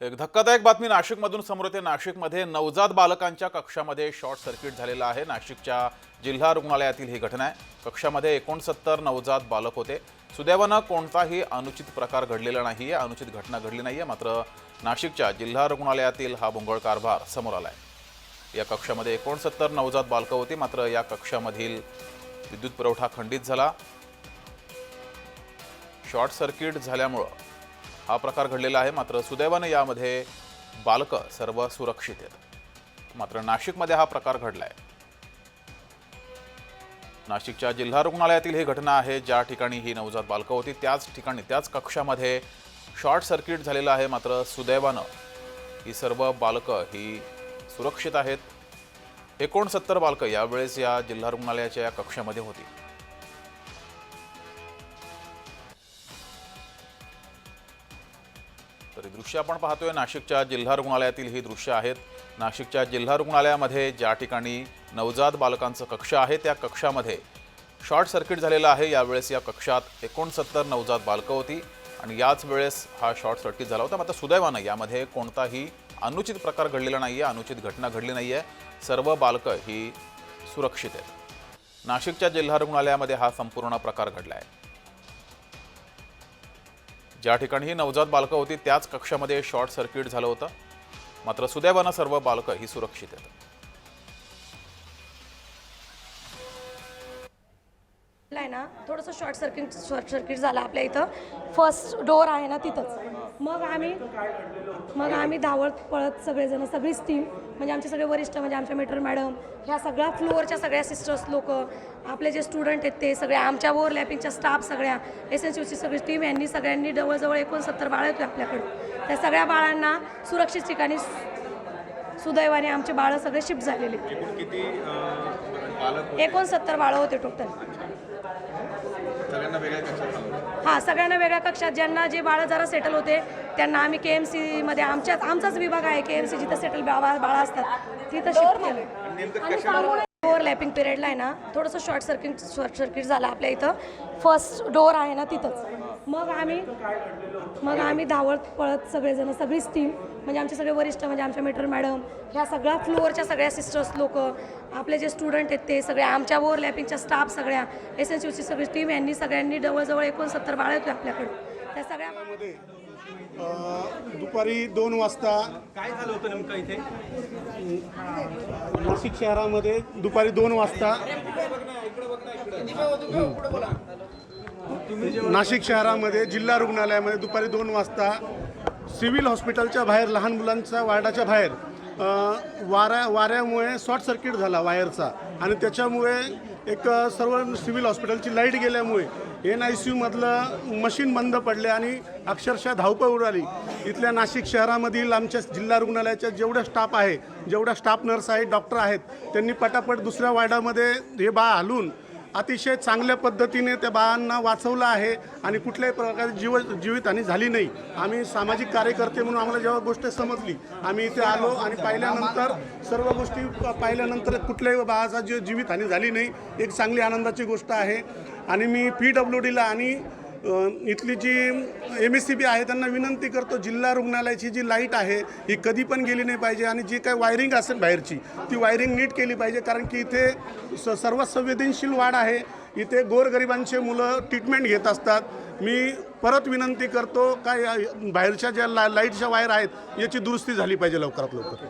एक धक्कादायक बातमी नाशिकमधून समोर येते. नाशिकमध्ये नवजात बालकांच्या कक्षामध्ये शॉर्ट सर्किट झालेलं आहे. नाशिकच्या जिल्हा रुग्णालयातील ही घटना आहे. कक्षामध्ये एकोणसत्तर नवजात बालक होते. सुदैवानं कोणताही अनुचित प्रकार घडलेला नाही आहे अनुचित घटना घडली नाही आहे मात्र नाशिकच्या जिल्हा रुग्णालयातील हा भोंगळ कारभार समोर आला आहे या कक्षामध्ये एकोणसत्तर नवजात बालकं होती. मात्र या कक्षामधील विद्युत पुरवठा खंडित झाला. शॉर्ट सर्किट झाल्यामुळं हा प्रकार घडलेला आहे. मात्र सुदैवानं यामध्ये बालकं सर्व सुरक्षित आहेत. मात्र नाशिकमध्ये हा प्रकार घडला आहे नाशिकच्या जिल्हा रुग्णालयातील ही घटना आहे. ज्या ठिकाणी ही नवजात बालकं होती त्याच ठिकाणी त्याच कक्षामध्ये शॉर्ट सर्किट झालेलं आहे. मात्र सुदैवानं ही सर्व बालकं ही सुरक्षित आहेत. एकोणसत्तर बालकं यावेळेस या जिल्हा रुग्णालयाच्या या कक्षामध्ये होती. तर ही दृश्य आपण पाहतोय. नाशिकच्या जिल्हा रुग्णालयातील ही दृश्य आहेत. नाशिकच्या जिल्हा रुग्णालयामध्ये ज्या ठिकाणी नवजात बालकांचं कक्ष आहे त्या कक्षामध्ये शॉर्ट सर्किट झालेलं आहे. यावेळेस या कक्षात एकोणसत्तर नवजात बालकं होती आणि याच वेळेस हा शॉर्ट सर्किट झाला होता. मात्र सुदैवानं यामध्ये कोणताही अनुचित प्रकार घडलेला नाही आहे अनुचित घटना घडली नाही आहे सर्व बालकं ही सुरक्षित आहेत. नाशिकच्या जिल्हा रुग्णालयामध्ये हा संपूर्ण प्रकार घडला आहे ज्या ठिकाणी ही नवजात बालकं होती त्याच कक्षामध्ये शॉर्ट सर्किट झालं होतं. मात्र सुदैवानं सर्व बालकं ही सुरक्षित आहेत. आहे ना थोडंसं शॉर्ट सर्किट शॉर्ट सर्किट झालं आपल्या इथं. फर्स्ट डोअर आहे ना तिथंच. मग आम्ही मग आम्ही धावत पळत सगळेजण सगळीच टीम म्हणजे आमचे सगळे वरिष्ठ म्हणजे आमच्या मेटर मॅडम ह्या सगळ्या फ्लोअरच्या सगळ्या सिस्टर्स लोक आपले जे स्टुडंट आहेत ते सगळे आमच्या ओव्हरलॅपिंगच्या स्टाफ सगळ्या एस एन सी सगळी टीम यांनी सगळ्यांनी जवळजवळ एकोणसत्तर बाळ होते आपल्याकडे. त्या सगळ्या बाळांना सुरक्षित ठिकाणी सुदैवाने आमचे बाळं सगळे शिफ्ट झालेले. एकोणसत्तर बाळं होते टोटल हां सगळ्यांना वेगळ्या कक्षात. ज्यांना जे बाळं जरा सेटल होते त्यांना आम्ही के एम सीमध्ये आमच्याच आमचाच विभाग आहे. के एम सी जिथं सेटल बाळा बाळं असतात तिथं शिफ्ट ओव्हरलॅपिंग पिरियडला आहे ना थोडंसं शॉर्ट सर्किट शॉर्ट सर्किट झालं आपल्या इथं. फर्स्ट डोअर आहे ना तिथंच. मग आम्ही मग आम्ही धावत पळत सगळेजण सगळीच टीम म्हणजे आमचे सगळे वरिष्ठ म्हणजे आमच्या मेटर मॅडम ह्या सगळ्या फ्लोअरच्या सगळ्या सिस्टर्स लोक आपले जे स्टुडंट आहेत ते सगळे आमच्या ओव्हरलॅपिंगच्या स्टाफ सगळ्या एस एन सी सगळी टीम यांनी सगळ्यांनी जवळजवळ एकोणसत्तर बाळ होते आपल्याकडे. त्या सगळ्या मध्ये अ, दुपारी दोन वाजता काय झालं होतं नेमकं इथे? नाशिक शहरामध्ये दुपारी दोन वाजता. नाशिक शहरामध्ये जिल्हा रुग्णालयामध्ये दुपारी दोन वाजता सिव्हिल हॉस्पिटलच्या बाहेर लहान मुलांच्या वार्डाच्या बाहेर वारा वाऱ्या वाऱ्यामुळे शॉर्ट सर्किट झाला वायरचा. आणि त्याच्यामुळे एक सर्व सिव्हिल हॉस्पिटलची लाइट गेल्यामुळे एन आय सी यूमधलं मशीन बंद पडले आणि अक्षरशः धावपळ उडाली. इथल्या नाशिक शहरामधील आमच्या जिल्हा रुग्णालयाच्या जेवढा स्टाफ आहे जेवढा स्टाफ नर्स आहेत डॉक्टर आहेत त्यांनी पटापट दुसऱ्या वार्डामध्ये हे बा हलून अतिशय चांगल्या पद्धतीने त्या बाळांना वाचवलं आहे आणि कुठल्याही प्रकारे जीव जीवितहानी झाली नाही. आम्ही सामाजिक कार्यकर्ते म्हणून आम्हाला जेव्हा गोष्ट समजली आम्ही इथे आलो आणि पाहिल्यानंतर सर्व गोष्टी प- पाहिल्यानंतर कुठल्याही बाळाचा जीव जीवितहानी झाली नाही. एक चांगली आनंदाची गोष्ट आहे. आणि मी पी डब्ल्यू डीला आणि इथली G M S C B आहे त्यांना विनंती करतो जिल्हा रुग्णालयाची जी लाइट आहे ही कधी पण गेली नाही पाहिजे आणि जी काही वायरिंग असेल बाहेरची ती वायरिंग नीट केली पाहिजे कारण की इथे स सर्वात संवेदनशील वाढ आहे. इथे गोरगरिबांचे मुलं ट्रीटमेंट घेत असतात. मी परत विनंती करतो काय बाहेरच्या ज्या ला लाईटच्या वायर आहेत याची दुरुस्ती झाली पाहिजे लवकरात लवकर.